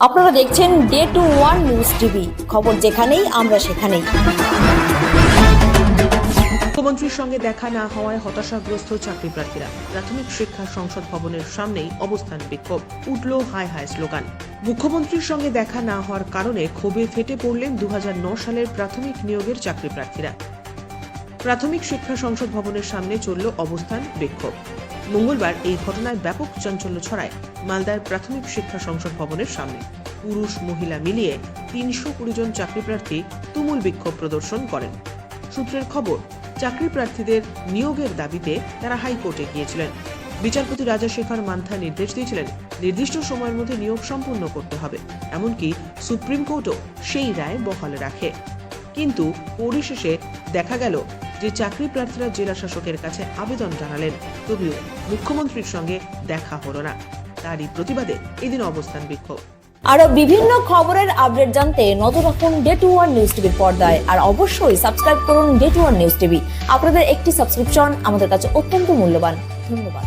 আপনারা দেখছেন day two one news TV খবর যেখানেই, আমরা সেখানেই। মুখ্যমন্ত্রীর সঙ্গে দেখা না হওয়ায় হতাশাগ্রস্ত চাকরি প্রার্থীরা প্রাথমিক শিক্ষা সংসদ ভবনের সামনেই অবস্থান বিক্ষোভ। উঠল হাই হাই স্লোগান। মুখ্যমন্ত্রীর সঙ্গে দেখা না হওয়ার কারণে ক্ষোভে ফেটে পড়লেন দু সালের প্রাথমিক নিয়োগের চাকরি প্রার্থীরা প্রাথমিক শিক্ষা সংসদ ভবনের সামনে চলল অবস্থান বিক্ষোভ। মঙ্গলবার এই ঘটনায় ব্যাপক চাঞ্চল্য ছড়ায় মালদার প্রাথমিক শিক্ষা সংসদ ভবনের সামনে। পুরুষ, মহিলা মিলিয়ে তিনশো কুড়ি জন চাকরি প্রার্থী তুমুল বিক্ষোভ প্রদর্শন করেন। সূত্রের খবর, চাকরি প্রার্থীদের নিয়োগের দাবিতে তারা হাইকোর্টে গিয়েছিলেন। বিচারপতি রাজাশেখর মান্থা নির্দেশ দিয়েছিলেন, নির্দিষ্ট সময়ের মধ্যে নিয়োগ সম্পূর্ণ করতে হবে। এমনকি সুপ্রিম কোর্টও সেই রায় বহাল রাখে। কিন্তু পরিশেষে দেখা গেল যে চাকরি প্রার্থীরা জেলা শাসকের কাছে আবেদন জানালেন, তবুও মুখ্যমন্ত্রীর সঙ্গে দেখা হলো না। তারই প্রতিবাদে এদিন অবস্থান বিক্ষোভ। আরও বিভিন্ন খবরের আপডেট জানতে নজর রাখুন ডে টু ওয়ান নিউজ টিভির পর্দায়। আর অবশ্যই সাবস্ক্রাইব করুন day two one news TV আপনাদের একটি সাবস্ক্রিপশন আমাদের কাছে অত্যন্ত মূল্যবান। ধন্যবাদ।